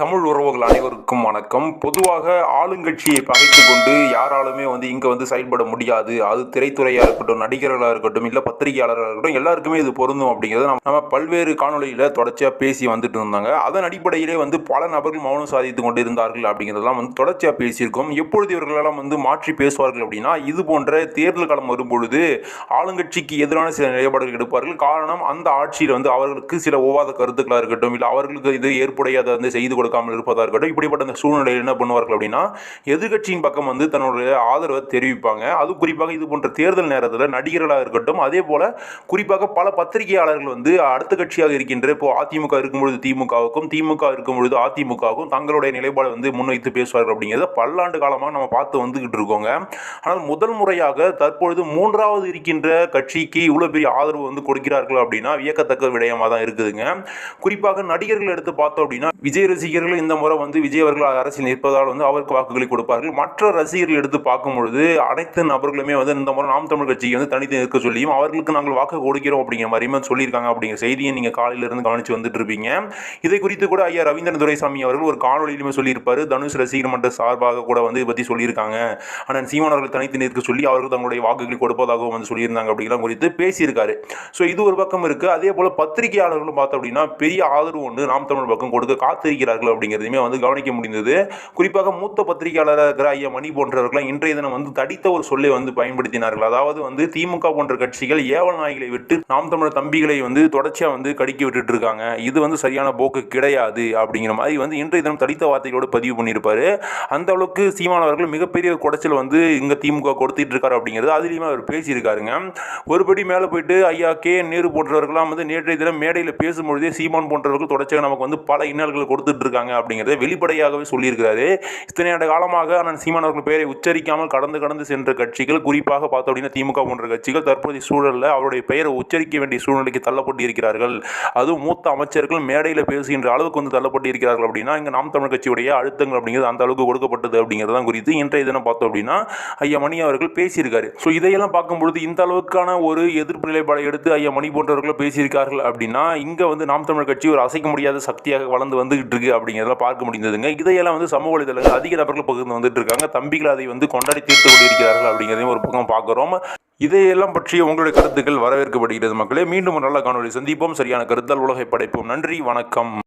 தமிழ் உறவுகள் அனைவருக்கும் வணக்கம். பொதுவாக ஆளுங்கட்சியை பகைத்து கொண்டு யாராலுமே வந்து இங்கே வந்து செயல்பட முடியாது. அது திரைத்துறையாக இருக்கட்டும் நடிகர்களாக இருக்கட்டும் இல்லை பத்திரிகையாளராக இருக்கட்டும் எல்லாருக்குமே இது பொருந்தும் அப்படிங்கிறது நம்ம நம்ம பல்வேறு காணொலியில் தொடர்ச்சியாக பேசி வந்துட்டு இருந்தாங்க. அதன் அடிப்படையிலே வந்து பல நபர்கள் மௌனம் சாதித்து கொண்டு இருந்தார்கள் அப்படிங்கிறதெல்லாம் வந்து தொடர்ச்சியாக பேசியிருக்கோம். எப்பொழுது இவர்களெல்லாம் வந்து மாற்றி பேசுவார்கள் அப்படின்னா இது போன்ற தேர்தல் காலம் வரும்பொழுது ஆளுங்கட்சிக்கு எதிரான சில நிலைப்பாடுகள் எடுப்பார்கள். காரணம் அந்த ஆட்சியில் வந்து அவர்களுக்கு சில ஒவ்வாத கருத்துக்களாக இருக்கட்டும் இல்லை அவர்களுக்கு இது ஏற்புடையதை வந்து செய்து கொடுக்காமல் இருப்பதாக இருக்கட்டும் இப்படிப்பட்ட அந்த சூழ்நிலையில் என்ன பண்ணுவார்கள் அப்படின்னா எதிர்கட்சியின் பக்கம் வந்து தன்னுடைய ஆதரவை தெரிவிப்பாங்க. அது குறிப்பாக இது போன்ற தேர்தல் நேரத்தில் நடிகர்களாக இருக்கட்டும் அதே போல் குறிப்பாக பல பத்திரிகையாளர்கள் வந்து அடுத்த கட்சியாக இருக்கின்ற இப்போ அதிமுக இருக்கும்பொழுது திமுகவுக்கும் திமுக இருக்கும்பொழுது அதிமுகவுக்கும் தங்களுடைய நிலைப்பாடு வந்து முன்வைத்து பேசுவார்கள் அப்படிங்கிறத பல்லாண்டு காலமாக நம்ம பார்த்து வந்துகிட்டு இருக்கோங்க. ஆனால் முதல் முறையாக தற்பொழுது மூன்றாவது இருக்கின்ற கட்சிக்கு இவ்வளோ பெரிய ஆதரவு வந்து கொடுக்கிறார்கள் அப்படின்னா வியக்கத்தக்க விடயமாக தான் இருக்குதுங்க. குறிப்பாக நடிகர்கள் எடுத்து பார்த்தோம் அப்படின்னா விஜய் ரசிகர்கள் இந்த முறை வந்து விஜய் அவர்கள் அரசியல் நிற்பதால் வந்து அவருக்கு வாக்குகளை கொடுப்பார்கள். மற்ற ரசிகர்கள் எடுத்து பார்க்கும் பொழுது அனைத்து நபர்களுமே வந்து இந்த முறை நாம் தமிழ் கட்சிக்கு வந்து தனித்து நிற்க சொல்லியும் அவர்களுக்கு நாங்கள் வாக்கு கொடுக்கிறோம் அப்படிங்கிற மாதிரியுமே சொல்லியிருக்காங்க அப்படிங்கிற செய்தியை நீங்கள் காலையிலிருந்து கவனித்து வந்துட்டு இருப்பீங்க. இதை குறித்து கூட ஐயா ரவீந்திரன் துரைசாமி அவர்கள் ஒரு காணொலியிலுமே சொல்லியிருப்பார். தனுஷ் ரசிகர் மன்ற சார்பாக கூட வந்து இதை பற்றி சொல்லியிருக்காங்க. ஆனால் சீமான் அவர்கள் தனித்து நிற்க சொல்லி அவர்கள் தங்களுடைய வாக்குகளை கொடுப்பதாகவும் வந்து சொல்லியிருந்தாங்க அப்படிங்கலாம் குறித்து பேசியிருக்காரு. ஸோ இது ஒரு பக்கம் இருக்குது அதே போல் பத்திரிகையாளர்களும் பார்த்தோம் அப்படின்னா பெரிய ஆதரவு ஒன்று நாம் தமிழ் பக்கம் கொடுக்க காத்திருக்கிறார்கள் அப்படிங்கிறதையுமே வந்து கவனிக்க முடிந்தது. குறிப்பாக மூத்த பத்திரிகையாளராக இருக்கிற ஐயா மணி போன்றவர்களாம் இன்றைய தினம் வந்து தடித்த ஒரு சொல்லை வந்து பயன்படுத்தினார்கள். அதாவது வந்து திமுக போன்ற கட்சிகள் ஏவல் நாய்களை விட்டு நாம் தமிழர் தம்பிகளை வந்து தொடர்ச்சியாக வந்து கடிக்க விட்டுட்டு இருக்காங்க. இது வந்து சரியான போக்கு கிடையாது அப்படிங்கிற மாதிரி வந்து இன்றைய தினம் தடித்த வார்த்தைகளோடு பதிவு பண்ணியிருப்பாரு. அந்த அளவுக்கு சீமானவர்கள் மிகப்பெரிய குடைச்சல் வந்து இங்கே திமுக கொடுத்துட்டு இருக்காரு அப்படிங்கிறது அதுலேயுமே அவர் பேசியிருக்காருங்க. ஒருபடி மேலே போயிட்டு ஐயா கே நேரு போன்றவர்கள்லாம் வந்து நேற்றைய தினம் மேடையில் பேசும்பொழுதே சீமான் போன்றவர்கள் தொடர்ச்சியாக நமக்கு வந்து பல இன்னல்களை கொடுத்துட்டு இருக்காங்க அப்படிங்கிறத வெளிப்படையாகவே சொல்லியிருக்கிறாரு. இத்தனை ஆண்டு காலமாக ஆனால் சீமான் அவர்கள் பெயரை உச்சரிக்காமல் கடந்து கடந்து சென்ற கட்சிகள் குறிப்பாக பார்த்தோம் அப்படின்னா திமுக போன்ற கட்சிகள் தற்போதைய சூழலில் அவருடைய பெயரை உச்சரிக்க வேண்டிய சூழ்நிலைக்கு தள்ளப்பட்டு இருக்கிறார்கள் அதுவும் மூத்த அமைச்சர்கள் மேடையில் பேசுகின்ற அளவுக்கு வந்து தள்ளப்பட்டு இருக்கிறார்கள் அப்படின்னா இங்கே நாம் தமிழ் கட்சியுடைய அழுத்தங்கள் அப்படிங்கிறது அந்த அளவுக்கு கொடுக்கப்பட்டது அப்படிங்கிறது தான் குறித்து இன்றைய தினம் பார்த்தோம் அப்படின்னா ஐயா மணி அவர்கள் பேசியிருக்காரு. ஸோ இதையெல்லாம் பார்க்கும்பொழுது இந்த அளவுக்கான ஒரு எதிர்ப்பு நிலைப்பாடை எடுத்து ஐயா மணி போன்றவர்கள் பேசியிருக்கார்கள் அப்படின்னா இங்கே வந்து நாம் தமிழ் கட்சி ஒரு அசைக்க முடியாத சக்தியாக வளர்ந்து வந்துகிட்டு இருக்கு அப்படிங்கிறதெல்லாம் பார்க்க முடிந்ததுங்க. இதையெல்லாம் வந்து சமூக வலைதளங்கள் அதிக நபர்கள் பகிர்ந்து வந்துட்டு இருக்காங்க. தம்பிகள் அதை வந்து கொண்டாடி தீர்த்து கொண்டிருக்கிறார்கள் அப்படிங்கிறதையும் ஒரு பக்கம் பார்க்குறோம். இதையெல்லாம் பற்றிய உங்களுடைய கருத்துக்கள் வரவேற்கப்படுகிறது மக்களே. மீண்டும் ஒரு நல்ல காணொலி சந்திப்போம். சரியான கருத்தால் உலகை படைப்போம். நன்றி. வணக்கம்.